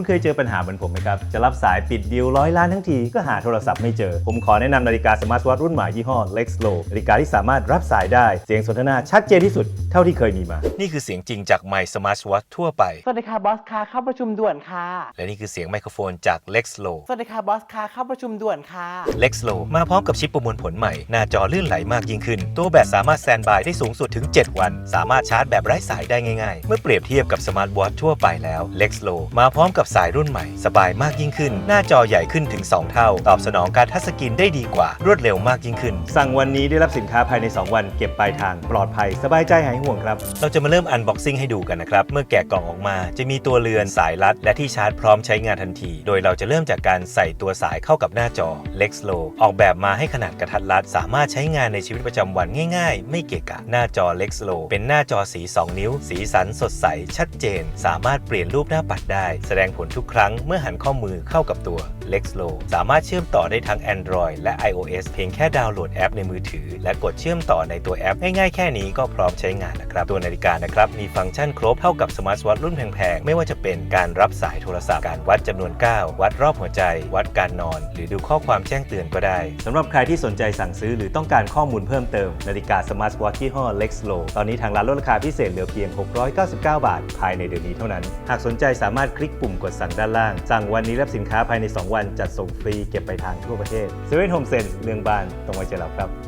คุณเคยเจอปัญหาเหมือนผมไหมครับ จะรับสายปิดดีลร้อยล้านทั้งที ก็หาโทรศัพท์ไม่เจอ ผมขอแนะนำนาฬิกาสมาร์ทวอทรุ่นใหม่ยี่ห้อ Lexlo นาฬิกาที่สามารถรับสายได้ เสียงสนทนาชัดเจนที่สุดเท่าที่เคยมีมา นี่คือเสียงจริงจาก My Smart Watch ทั่วไป สวัสดีค่ะบอสค่ะเข้าประชุมด่วนค่ะ และนี่คือเสียงไมโครโฟนจาก Lexlo สวัสดีค่ะบอสค่ะเข้าประชุมด่วนค่ะ Lexlo มาพร้อมกับชิปประมวลผลใหม่ หน้าจอลื่นไหลมากยิ่งขึ้น ตัวแบตสามารถแซนบายได้สูงสุดถึง 7 วัน สามารถชาร์จแบบไร้สายได้ง่ายๆ เมื่อเปรียบเทียบกับสมาร์ทวอททั่วไปแล้ว Lexlo มาพร้อมกับสายรุ่นใหม่ สบายมากยิ่งขึ้น หน้าจอใหญ่ขึ้นถึง 2 เท่า ตอบสนองการทัชสกรีนได้ดีกว่า รวดเร็วมากยิ่งขึ้น สั่งวันนี้ได้รับสินค้าภายใน 2 วัน เก็บปลายทางปลอดภัย สบายใจหายห่วงครับ เราจะมาเริ่มอันบ็อกซิ่งให้ดูกันนะครับ เมื่อแกะกล่องออกมา จะมีตัวเรือนสายรัด และที่ชาร์จพร้อมใช้งานทันที โดยเราจะเริ่มจากการใส่ตัวสายเข้ากับหน้าจอ Lexlo ออกแบบมาให้ขนาดกระทัดรัด สามารถใช้งานในชีวิตประจำวันง่าย ๆ ไม่เกะกะ หน้าจอ Lexlo เป็นหน้าจอสี 2 นิ้ว สีสันสดใสชัดเจน สามารถเปลี่ยนรูปหน้าปัดได้ แสดงผลทุกครั้งเมื่อหันข้อมือเข้ากับตัว Lexlo สามารถเชื่อมต่อได้ทั้ง Android และ iOS เพียงแค่ดาวน์โหลดแอปในมือถือ และกดเชื่อมต่อในตัวแอปง่ายๆแค่นี้ก็พร้อมใช้งานแล้วครับ ตัวนาฬิกานะครับมีฟังก์ชันครบเท่ากับสมาร์ทวอทรุ่นแพงๆ ไม่ว่าจะเป็นการรับสายโทรศัพท์การวัดจำนวนก้าววัดรอบหัวใจ วัดการนอน หรือดูข้อความแจ้งเตือนก็ได้สำหรับใครที่สนใจสั่งซื้อหรือต้องการข้อมูลเพิ่มเติมนาฬิกาสมาร์ทวอทยี่ห้อ Lexlo ตอนนี้ทางร้านลดราคาพิเศษเหลือเพียง 699 บาท ภายในเดือนนี้เท่านั้น หากสนใจสามารถคลิกปุ่มกดสั่งด้านล่าง สั่งวันนี้รับสินค้าภายใน 2 วันจัดส่งฟรีเก็บไปทางทั่วประเทศเซเว่นโฮมเซ็นเรื่องบ้านตรงไว้ใจเราครับ